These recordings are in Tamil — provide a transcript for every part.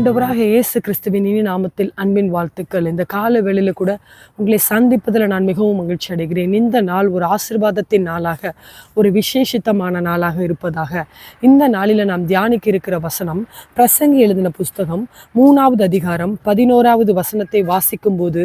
ஆண்டவராக இயேசு கிறிஸ்துவின் இனி நாமத்தில் அன்பின் வாழ்த்துக்கள். இந்த கால வேளையில் கூட உங்களை சந்திப்பதில் நான் மிகவும் மகிழ்ச்சி அடைகிறேன். இந்த நாள் ஒரு ஆசிர்வாதத்தின் நாளாக ஒரு விசேஷித்தமான நாளாக இருப்பதாக. இந்த நாளில் நாம் தியானிக்க இருக்கிற வசனம் பிரசங்கி எழுதின புஸ்தகம் மூணாவது அதிகாரம் பதினோராவது வசனத்தை வாசிக்கும் போது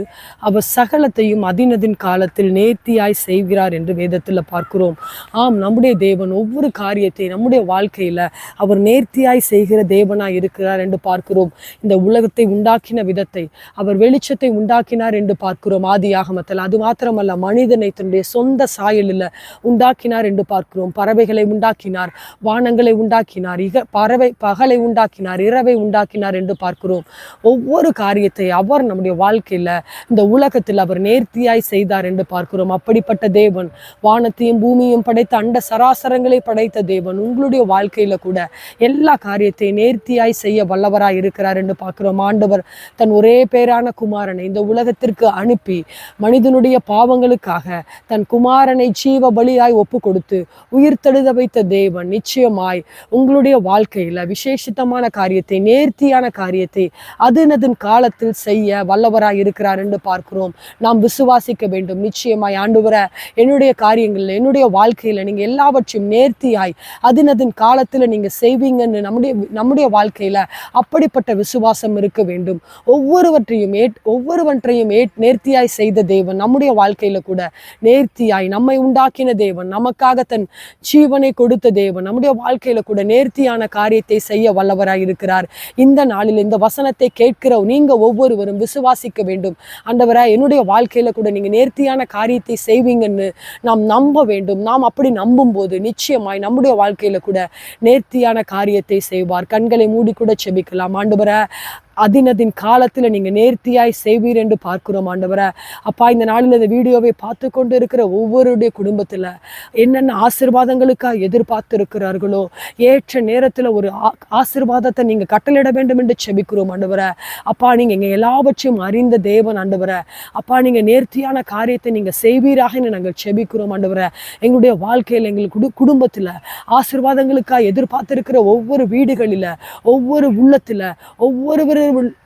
அவர் சகலத்தையும் அதினதின் காலத்தில் நேர்த்தியாய் செய்கிறார் என்று வேதத்தில் பார்க்கிறோம். ஆம் நம்முடைய தேவன் ஒவ்வொரு காரியத்தை நம்முடைய வாழ்க்கையில் அவர் நேர்த்தியாய் செய்கிற தேவனாய் இருக்கிறார் என்று பார்க்கிறோம். இந்த உலகத்தை உண்டாக்கின விதத்தை அவர் வெளிச்சத்தை உண்டாக்கினார் என்று பார்க்கிறோம். ஆதி ஆகமத்தில் அது மாத்திரமல்ல மனிதனை தன்னுடைய சொந்த சாயலில் உண்டாக்கினார் என்று பார்க்கிறோம். பறவைகளை உண்டாக்கினார் வானங்களை உண்டாக்கினார் இக பறவை பகலை உண்டாக்கினார் இரவை உண்டாக்கினார் என்று பார்க்கிறோம். ஒவ்வொரு காரியத்தை அவர் நம்முடைய வாழ்க்கையில் இந்த உலகத்தில் அவர் நேர்த்தியாய் செய்தார் என்று பார்க்கிறோம். அப்படிப்பட்ட தேவன் வானத்தையும் பூமியும் படைத்த அண்ட சராசரங்களை படைத்த தேவன் உங்களுடைய வாழ்க்கையில் கூட எல்லா காரியத்தையும் நேர்த்தியாய் செய்ய வல்லவராய் இருக்க என்று பார்க்கிறோம். ஆண்டவர் தன் ஒரே பேரான குமாரனை இந்த உலகத்திற்கு அனுப்பி மனிதனுடைய பாவங்களுக்காக தன் குமாரனை ஜீவ பலியாய் ஒப்பு கொடுத்து உயிர் தழுத வைத்த தேவன் நிச்சயமாய் உங்களுடைய வாழ்க்கையில விசேஷித்தமான காரியத்தை நேர்த்தியான காரியத்தை அதனதன் காலத்தில் செய்ய வல்லவராய் இருக்கிறார் என்று பார்க்கிறோம். நாம் விசுவாசிக்க வேண்டும். நிச்சயமாய் ஆண்டுவர என்னுடைய காரியங்கள்ல என்னுடைய வாழ்க்கையில நீங்க எல்லாவற்றையும் நேர்த்தியாய் அதினதின் காலத்தில் நீங்க செய்வீங்கன்னு நம்முடைய நம்முடைய வாழ்க்கையில அப்படிப்பட்ட விசுவாசம் இருக்க வேண்டும். ஒவ்வொருவற்றையும் ஏட் ஒவ்வொருவற்றையும் ஏட் நேர்த்தியாய் செய்த தேவன் நம்முடைய வாழ்க்கையில கூட நேர்த்தியாய் நம்மை உண்டாக்கின தேவன் நமக்காக தன் ஜீவனை கொடுத்த தேவன் நம்முடைய வாழ்க்கையில கூட நேர்த்தியான காரியத்தை செய்ய வல்லவராய் இருக்கிறார். இந்த நாளில் இந்த வசனத்தை கேட்கிற நீங்க ஒவ்வொருவரும் விசுவாசிக்க வேண்டும். ஆண்டவராய் என்னுடைய வாழ்க்கையில கூட நீங்க நேர்த்தியான காரியத்தை செய்வீங்கன்னு நாம் நம்ப வேண்டும். நாம் அப்படி நம்பும் போது நிச்சயமாய் நம்முடைய வாழ்க்கையில கூட நேர்த்தியான காரியத்தை செய்வார். கண்களை மூடி கூட செபிக்கலாம் ஆண்டவரை அதினதின் காலத்தில் நீங்கள் நேர்த்தியாய் செய்வீர் என்று பார்க்கிறோம் ஆண்டவரை. அப்பா இந்த நாளில் இந்த வீடியோவை பார்த்து கொண்டு இருக்கிற ஒவ்வொருடைய குடும்பத்தில் என்னென்ன ஆசிர்வாதங்களுக்காக எதிர்பார்த்து இருக்கிறார்களோ ஏற்ற நேரத்தில் ஒரு ஆ- ஆசீர்வாதத்தை நீங்கள் கட்டளையிட வேண்டும் என்று செபிக்கிறோம் ஆண்டவரை. அப்பா நீங்கள் எங்கள் எல்லாவற்றையும் அறிந்த தேவன் ஆண்டவரை. அப்பா நீங்கள் நேர்த்தியான காரியத்தை நீங்கள் செய்வீராக நாங்கள் செபிக்கிறோம் ஆண்டவரை. எங்களுடைய வாழ்க்கையில் எங்கள் குடு குடும்பத்தில் ஆசீர்வாதங்களுக்காக எதிர்பார்த்திருக்கிற ஒவ்வொரு வீடுகளில் ஒவ்வொரு உள்ளத்தில் ஒவ்வொருவர்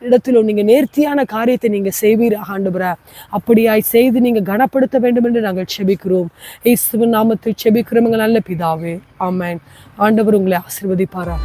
இடத்திலும் நீங்கள் நேர்த்தியான காரியத்தை நீங்கள் செய்வீராக ஆண்டவரை. அப்படியாய் செய்து நீங்கள் கனப்படுத்த வேண்டும் என்று நாங்கள் செபிக்கிறோம். இயேசுவின் நாமத்தில் செபிக்கிறோம் நல்ல பிதாவே. ஆமேன். ஆண்டவர் உங்களை ஆசிர்வதிப்பாரா